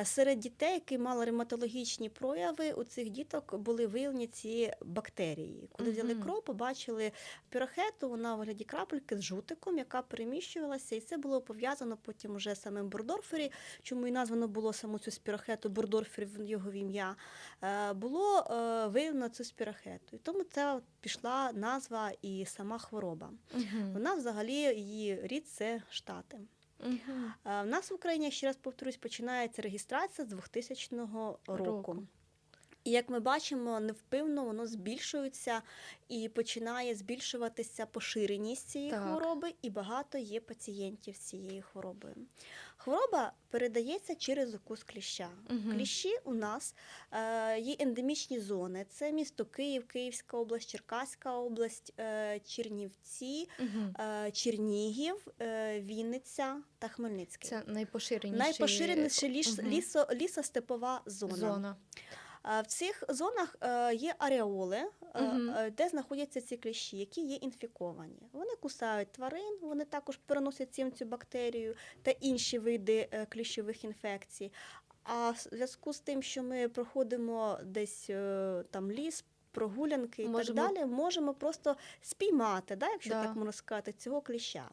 Е, Серед дітей, які мали ревматологічні прояви, у цих діток були виявлені ці бактерії. Коли взяли кров, побачили пірохету, вона у вигляді крапельки з жутиком, яка переміщувалася, і це було пов'язано потім уже самим Бордорфері, чому і названо було саму цю спірохету Бордорфері в його в ім'я. Е, Було е, виявлено цю спірохету. І тому це пішла назва і сама хвороба. Мгм. Вона взагалі її рід це штати. Е, В нас в Україні, ще раз повторюсь, починається регістрація з 2000 року. Року. І як ми бачимо, невпинно воно збільшується і починає збільшуватися поширеність цієї Так. хвороби, і багато є пацієнтів з цією хворобою. Хвороба передається через укус кліща. Мгм. Кліщі у нас е, є ендемічні зони: це місто Київ, Київська область, Черкаська область, е, Чернівці, Мгм. е, Чернігів, е, Вінниця та Хмельницький. Це найпоширеніші Найпоширеніша ліс, Мгм. лісо, лісостепова зона. зона. В цих зонах е, є ареоли, е, де знаходяться ці кліщі, які є інфіковані. Вони кусають тварин, вони також переносять цим цю бактерію та інші види кліщових інфекцій. А в зв'язку з тим, що ми проходимо десь там ліс. Прогулянки і Можемо- так далі можемо просто спіймати, да, якщо Да. так можна сказати, цього кліща.